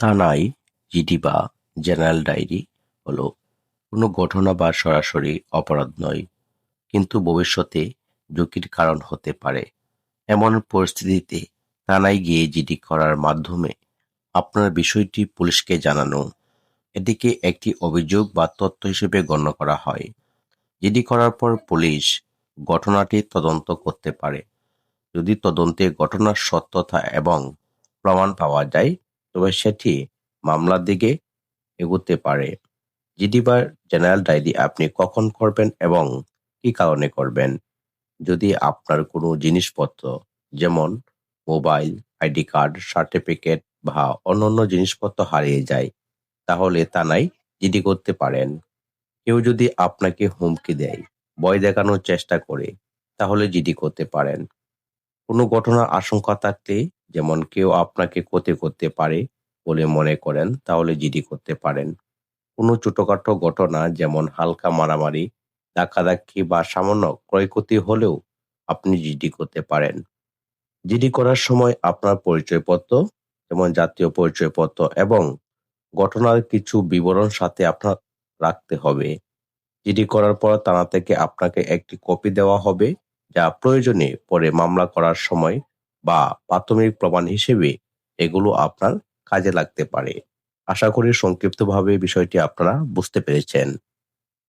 থানায় জিডি বা general diary হলো কোনো ঘটনা বা সরাসরি অপরাধ নয়, কিন্তু ভবিষ্যতে ঝুঁকির কারণ হতে পারে। এমন পরিস্থিতিতে থানায় গিয়ে জিডি করার মাধ্যমে আপনার বিষয়টি পুলিশকে জানানো এটিকে একটি অভিযোগ বা তথ্য হিসেবে গণ্য করা হয়। জিডি করার পর পুলিশ ঘটনাটি তদন্ত করতে পারে। যদি তদন্তে ঘটনার সত্যতা এবং প্রমাণ পাওয়া যায় তবে সেটি মামলার দিকে এগোতে পারে। জিডি বা জেনারেল ডায়েরি আপনি কখন করবেন এবং কি কারণে করবেন? যদি আপনার কোনো জিনিসপত্র যেমন মোবাইল, আইডি কার্ড, সার্টিফিকেট বা অন্যান্য জিনিসপত্র হারিয়ে যায়, তাহলে থানায় জিডি করতে পারেন। কেউ যদি আপনাকে হুমকি দেয়, ভয় দেখানোর চেষ্টা করে, তাহলে জিডি করতে পারেন। কোনো ঘটনার আশঙ্কা থাকলে যেমন কেউ আপনাকে ক্ষতি করতে পারে বলে মনে করেন, তাহলে জিডি করতে পারেন। কোনো ছোটখাটো ঘটনা যেমন হালকা মারামারি, ধাক্কাধাক্কি বা সামান্য ক্ষয়ক্ষতি হলেও আপনি জিডি করতে পারেন। জিডি করার সময় আপনার পরিচয়পত্র যেমন জাতীয় পরিচয়পত্র এবং ঘটনার কিছু বিবরণ সাথে আপনার রাখতে হবে। জিডি করার পর থানা থেকে আপনাকে একটি কপি দেওয়া হবে, যা প্রয়োজনে পরে মামলা করার সময় বা প্রাথমিক প্রমাণ হিসেবে এগুলো আপনার কাজে লাগতে পারে। আশা করি সংক্ষিপ্তভাবে বিষয়টি আপনারা বুঝতে পেরেছেন।